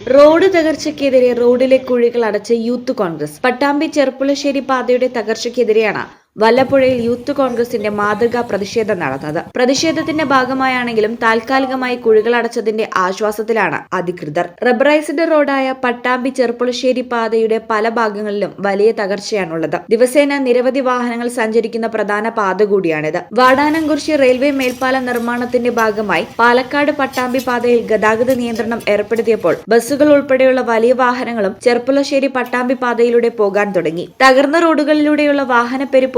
Road തകർച്ചയ്ക്കെതിരെ റോഡിലെ കുഴികൾ അടച്ച യൂത്ത് കോൺഗ്രസ്. പട്ടാമ്പി ചെർപ്പുളശ്ശേരി പാതയുടെ തകർച്ചയ്ക്കെതിരെയാണ് വല്ലപ്പുഴയിൽ യൂത്ത് കോൺഗ്രസിന്റെ മാതൃകാ പ്രതിഷേധം നടന്നത്. പ്രതിഷേധത്തിന്റെ ഭാഗമായാണെങ്കിലും താൽക്കാലികമായി കുഴികൾ അടച്ചതിന്റെ ആശ്വാസത്തിലാണ് അധികൃതർ. റബ്ബറൈസ്ഡ് റോഡായ പട്ടാമ്പി ചെർപ്പുളശ്ശേരി പാതയുടെ പല ഭാഗങ്ങളിലും വലിയ തകർച്ചയാണുള്ളത്. ദിവസേന നിരവധി വാഹനങ്ങൾ സഞ്ചരിക്കുന്ന പ്രധാന പാത കൂടിയാണിത്. വാടാനംകുറിശി റെയിൽവേ മേൽപ്പാല നിർമ്മാണത്തിന്റെ ഭാഗമായി പാലക്കാട് പട്ടാമ്പി പാതയിൽ ഗതാഗത നിയന്ത്രണം ഏർപ്പെടുത്തിയപ്പോൾ ബസ്സുകൾ ഉൾപ്പെടെയുള്ള വലിയ വാഹനങ്ങളും ചെർപ്പുളശ്ശേരി പട്ടാമ്പി പാതയിലൂടെ പോകാൻ തുടങ്ങി. തകർന്ന റോഡുകളിലൂടെയുള്ള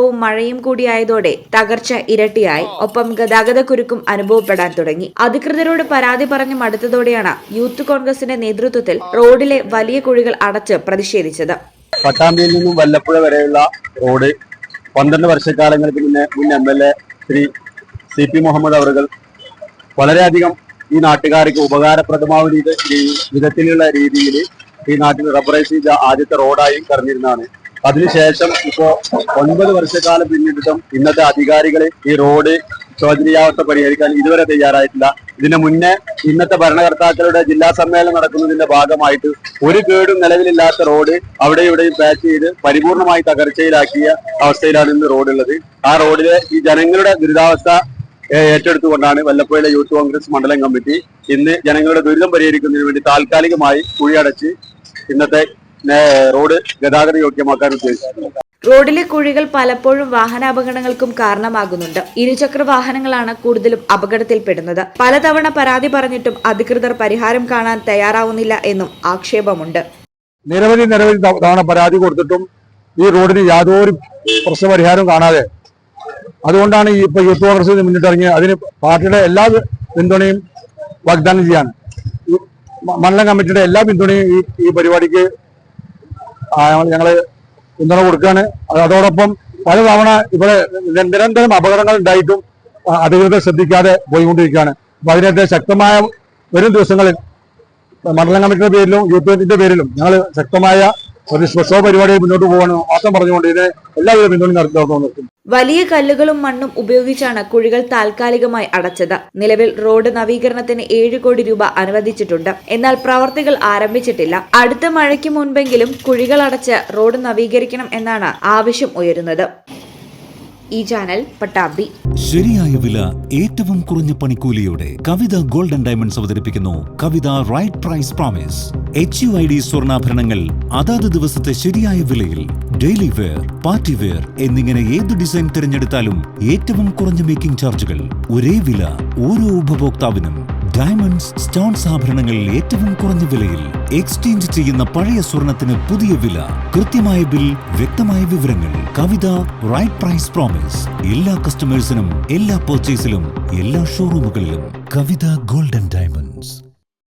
വാഹനപ്പെരുപ്പവും മഴയും കൂടിയായതോടെ തകർച്ച ഇരട്ടിയായി. ഒപ്പം ഗതാഗത കുരുക്കും അനുഭവപ്പെടാൻ തുടങ്ങി. അധികൃതരോട് പരാതി പറഞ്ഞ് മടുത്തതോടെയാണ് യൂത്ത് കോൺഗ്രസിന്റെ നേതൃത്വത്തിൽ റോഡിലെ വലിയ കുഴികൾ അടച്ച് പ്രതിഷേധിച്ചത്. പട്ടാമ്പിയിൽ നിന്നും വല്ലപ്പുഴ വരെയുള്ള റോഡ് പന്ത്രണ്ട് വർഷക്കാലങ്ങൾക്ക് മുന്നേ മുൻ M L A Shri C P Muhammad അവർ വളരെയധികം ഈ നാട്ടുകാർക്ക് ഉപകാരപ്രദമാവുന്ന വിധത്തിലുള്ള രീതിയിൽ ഈ നാട്ടിൽ റബ്ബറൈസ് ചെയ്ത ആദ്യത്തെ റോഡായും കടന്നിരുന്നതാണ്. അതിനുശേഷം ഇപ്പോ ഒൻപത് വർഷക്കാലം പിന്നിട്ടിട്ടും ഇന്നത്തെ അധികാരികൾ ഈ റോഡ് ശോചനീയാവസ്ഥ പരിഹരിക്കാൻ ഇതുവരെ തയ്യാറായിട്ടില്ല. ഇതിനു മുന്നേ ഇന്നത്തെ ഭരണകർത്താക്കളുടെ ജില്ലാ സമ്മേളനം നടക്കുന്നതിന്റെ ഭാഗമായിട്ട് ഒരു കേടും നിലവിലില്ലാത്ത റോഡ് അവിടെ ഇവിടെയും പാച്ച് ചെയ്ത് പരിപൂർണമായി തകർച്ചയിലാക്കിയ അവസ്ഥയിലാണ് ഇന്ന് റോഡുള്ളത്. ആ റോഡിലെ ഈ ജനങ്ങളുടെ ദുരിതാവസ്ഥ ഏറ്റെടുത്തുകൊണ്ടാണ് വല്ലപ്പുഴയിലെ യൂത്ത് കോൺഗ്രസ് മണ്ഡലം കമ്മിറ്റി ഇന്ന് ജനങ്ങളുടെ ദുരിതം പരിഹരിക്കുന്നതിന് വേണ്ടി താൽക്കാലികമായി കുഴിയടച്ച് ഇന്നത്തെ റോഡ് ഗതാഗത യോഗ്യമാക്കാൻ ഉദ്ദേശിക്കുന്നത് റോഡിലെ കുഴികൾ പലപ്പോഴും വാഹനാപകടങ്ങൾക്കും കാരണമാകുന്നുണ്ട്. ഇരുചക്ര വാഹനങ്ങളാണ് കൂടുതലും അപകടത്തിൽപ്പെടുന്നത്. പലതവണ പരാതി പറഞ്ഞിട്ടും അധികൃതർ പരിഹാരം കാണാൻ തയ്യാറാവുന്നില്ല എന്നും ആക്ഷേപമുണ്ട്. നിരവധി നിരവധി തവണ പരാതി കൊടുത്തിട്ടും ഈ റോഡിന് യാതൊരു പ്രശ്നപരിഹാരം കാണാതെ. അതുകൊണ്ടാണ് ഈ ഇപ്പൊ യൂത്ത് കോൺഗ്രസ് മുന്നിട്ടിറങ്ങി അതിന് പാർട്ടിയുടെ എല്ലാ പിന്തുണയും വാഗ്ദാനം ചെയ്യാൻ മണ്ഡലം കമ്മിറ്റിയുടെ എല്ലാ പിന്തുണയും ഈ പരിപാടിക്ക് ആ, ഞങ്ങൾ പിന്തുണ കൊടുക്കുകയാണ് അത് അതോടൊപ്പം പലതവണ ഇവിടെ നിര- നിരന്തരം അപകടങ്ങൾ ഉണ്ടായിട്ടും അധികൃതർ ശ്രദ്ധിക്കാതെ പോയിക്കൊണ്ടിരിക്കുകയാണ്. അപ്പൊ അതിനകത്ത് ശക്തമായ വരും ദിവസങ്ങളിൽ മണ്ഡലം കമ്മിറ്റിയുടെ പേരിലും യൂത്ത് പേരിലും ഞങ്ങൾ ശക്തമായ ഒരു സ്പെഷോ പരിപാടി മുന്നോട്ട് പോകണം മാത്രം പറഞ്ഞുകൊണ്ട് ഇതിനെ എല്ലാവിധ പിന്തുണയും നടത്തി വലിയ കല്ലുകളും മണ്ണും ഉപയോഗിച്ചാണ് കുഴികൾ താൽക്കാലികമായി അടച്ചത്. നിലവിൽ റോഡ് നവീകരണത്തിന് ഏഴ് കോടി രൂപ അനുവദിച്ചിട്ടുണ്ട്. എന്നാൽ പ്രവർത്തികൾ ആരംഭിച്ചിട്ടില്ല. അടുത്ത മഴയ്ക്ക് മുൻപെങ്കിലും കുഴികൾ അടച്ച് റോഡ് നവീകരിക്കണം എന്നാണ് ആവശ്യം ഉയരുന്നത്. ഈ ചാനൽ പട്ടാമ്പി. ശരിയായ വില ഏറ്റവും കുറഞ്ഞ പണിക്കൂലിയോടെ കവിത ഗോൾഡൻ ഡയമണ്ട്സ് അവതരിപ്പിക്കുന്നു Kavitha right price promise H U I D സ്വർണാഭരണങ്ങൾ അതാത് ദിവസത്തെ ശരിയായ വിലയിൽ ഡെയിലി വെയർ പാർട്ടി വെയർ എന്നിങ്ങനെ ഏത് ഡിസൈൻ തിരഞ്ഞെടുത്താലും ഏറ്റവും കുറഞ്ഞ മേക്കിംഗ് ചാർജുകൾ ഒരേ വില ഓരോ ഉപഭോക്താവിനും. ഡയമണ്ട്സ് സ്റ്റോൺസ് ആഭരണങ്ങളിൽ ഏറ്റവും കുറഞ്ഞ വിലയിൽ എക്സ്ചേഞ്ച് ചെയ്യുന്ന പഴയ സ്വർണത്തിന് പുതിയ വില. കൃത്യമായ ബിൽ വ്യക്തമായ വിവരങ്ങൾ കവിത റൈറ്റ് പ്രൈസ് പ്രോമിസ് എല്ലാ കസ്റ്റമേഴ്സിനും എല്ലാ പർച്ചേസിലും എല്ലാ ഷോറൂമുകളിലും കവിത ഗോൾഡൻ ഡയമണ്ട്സ്